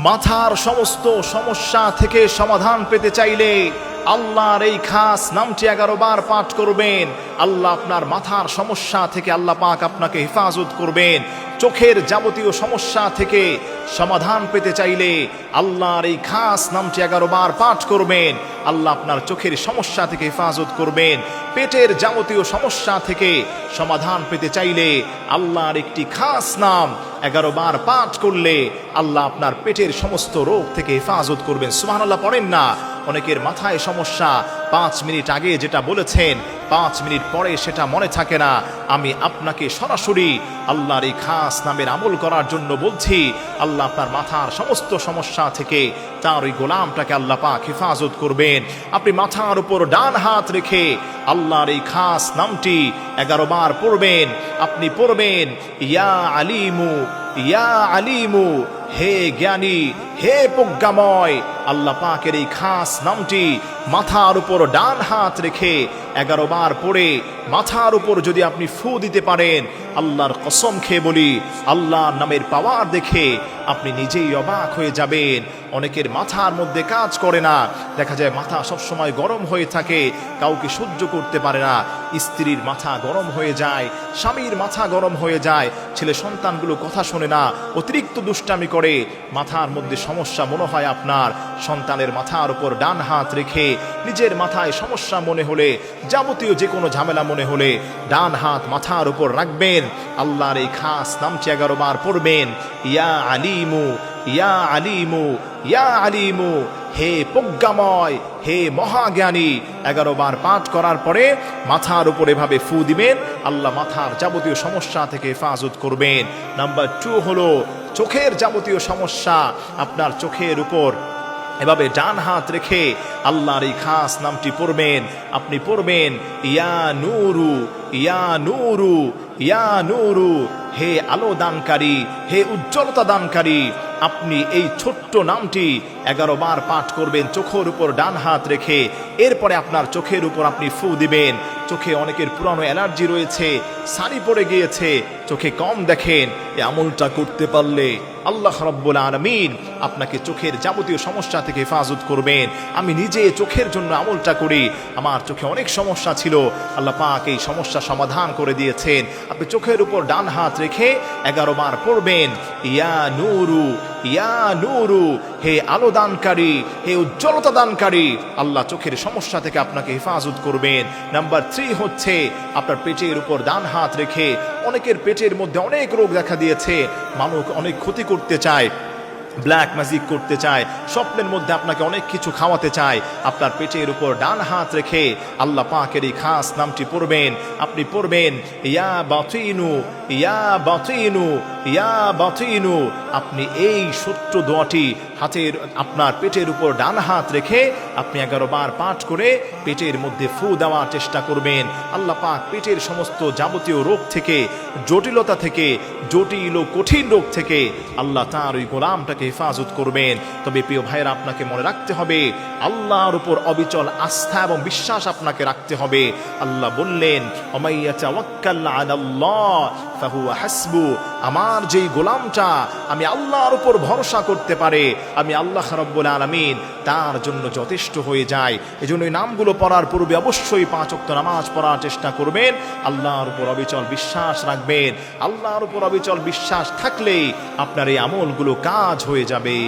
মাথার সমস্ত সমস্যা থেকে সমাধান পেতে চাইলে আল্লাহর এই খাস নামটি এগারো বার পাঠ করবেন। আল্লাহ আপনার মাথার সমস্যা থেকে আল্লাহ পাক আপনাকে হেফাজত করবেন। চোখের যাবতীয় সমস্যা থেকে সমাধান পেতে চাইলে আল্লাহর এই খাস নামটি এগারো বার পাঠ করবেন। আল্লাহ আপনার চোখের সমস্যা থেকে হেফাজত করবেন। পেটের যাবতীয় সমস্যা থেকে সমাধান পেতে চাইলে আল্লাহর একটি খাস নাম এগারো বার পাঠ করলে আল্লাহ আপনার পেটের সমস্ত রোগ থেকে হেফাজত করবেন। সুমান আল্লাহ পড়েন না। অনেকের মাথায় সমস্যা। পাঁচ মিনিট আগে যেটা বলেছেন, পাঁচ মিনিট পরে সেটা মনে থাকে না। আমি আপনাকে সরাসরি আল্লাহর এই খাস নামের আমল করার জন্য বলছি, আল্লাহ আপনার মাথার সমস্ত সমস্যা থেকে তার ওই গোলামটাকে আল্লাহ পাক হেফাজত করবেন। আপনি মাথার উপর ডান হাত রেখে আল্লাহর এই খাস নামটি এগারো বার পড়বেন। আপনি পড়বেন, ইয়া আলিমু ইয়া আলিমু হে জ্ঞানী, হে প্রজ্ঞাময়, আল্লাহ পাকের এই খাস নামটি মাথার উপর ডান হাত রেখে এগারো বার পড়ে মাথার উপর যদি আপনি ফু দিতে পারেন, আল্লাহর কসম খেয়ে বলি, আল্লাহর নামের পাওয়ার দেখে আপনি নিজেই অবাক হয়ে যাবেন। অনেকের মাথার মধ্যে কাজ করে না। দেখা যায় মাথা সবসময় গরম হয়ে থাকে, কাউকে সহ্য করতে পারে না। স্ত্রীর মাথা গরম হয়ে যায়, স্বামীর মাথা গরম হয়ে যায়, ছেলে সন্তানগুলো কথা শোনে না, অতিরিক্ত দুষ্টামি করে মাথার মধ্যে সমস্যা মনে হয় আপনার। সন্তানের মাথার উপর ডান হাত রেখে নিজের মাথায় সমস্যা মনে হলে, যাবতীয় যে কোনো ঝামেলা মনে হলে ডান হাত মাথার উপর রাখবেন। আল্লাহর এই খাস নামটি এগারো বার পড়বেন? ইয়া আলিমু ইয়া আলিমু ইয়া আলিমু, হে প্রজ্ঞাময়, হে মহাজ্ঞানী। এগারো বার পাঠ করার পরে মাথার উপর এভাবে ফু দিবেন। আল্লাহ মাথার যাবতীয় সমস্যা থেকে হেফাজত করবেন। নাম্বার টু হলো চোখের যাবতীয় সমস্যা আপনার চোখের উপর। এভাবে ডান হাত রেখে আল্লাহর এই খাস নামটি পড়বেন। আপনি পড়বেন, ইয়া নুরু ইয়া নুরু ইয়া নুরু, হে আলো দানকারী, হে উজ্জ্বলতা দানকারী আপনি এই ছোট্ট নামটি এগারো বার পাঠ করবেন, চোখের উপর ডান হাত রেখে। এরপরে আপনার চোখের উপর আপনি ফু দিবেন। চোখে অনেকের পুরানো অ্যালার্জি রয়েছে, সারি পড়ে গিয়েছে, চোখে কম দেখেন এই আমলটা করতে পারলে আল্লাহ রব্বুল আলমিন আপনাকে চোখের যাবতীয় সমস্যা থেকে হেফাজত করবেন। আমি নিজে চোখের জন্য আমলটা করি, আমার চোখে অনেক সমস্যা ছিল, আল্লাহ পাক এই সমস্যা সমাধান করে দিয়েছেন। আপনি চোখের উপর ডান হাত রেখে এগারো বার পড়বেন, ইয়া নুরু ইয়া হে আলো দানকারী হে উজ্জ্বলতা দানকারী আল্লাহ চোখের সমস্যা থেকে আপনাকে হেফাজত করবেন। নাম্বার থ্রি হচ্ছে, আপনার পেটের উপর ডান হাত রেখে অনেকের পেটের মধ্যে অনেক রোগ দেখা দিয়েছে, মানুষ অনেক ক্ষতি করতে চায়, ব্ল্যাক ম্যাজিক করতে চায়, স্বপ্নের মধ্যে আপনাকে অনেক কিছু খাওয়াতে চায়, আপনার পেটের উপর ডান হাত রেখে আল্লাহ পাকের এই খাস নামটি পড়বেন, আপনি পড়বেন, ইয়া বাতিনু ইয়া বাতিনু ইয়া বাতিনু, আপনি এই সত্য দোয়াটি হাতের, আপনার পেটের উপর ডান হাত রেখে আপনি এগারো বার পাঠ করে পেটের মধ্যে ফু দেওয়ার চেষ্টা করবেন। আল্লাহ পাক পেটের সমস্ত যাবতীয় রোগ থেকে, জটিলতা থেকে, জটিল ও কঠিন রোগ থেকে আল্লাহ তার ওই গোলামটাকে হেফাজত করবেন। তবে প্রিয় ভাইয়েরা, আপনাকে মনে রাখতে হবে, আল্লাহর উপর অবিচল আস্থা এবং বিশ্বাস আপনাকে রাখতে হবে। আল্লাহ বললেন, অমাইয়া তাওয়াক্কাল আলাল্লাহ। হাসবু, আমার যেই গোলামটা আমি আল্লাহর উপর ভরসা করতে পারে, আমি আল্লাহ রব্বুল আলমিন তার জন্য যথেষ্ট হয়ে যায়। এই জন্য এই নামগুলো পড়ার পূর্বে অবশ্যই পাঁচ অক্ত নামাজ পড়ার চেষ্টা করবেন। আল্লাহর উপর অবিচল বিশ্বাস রাখবেন। আল্লাহর উপর অবিচল বিশ্বাস থাকলেই আপনার এই আমলগুলো কাজ হয়ে যাবে।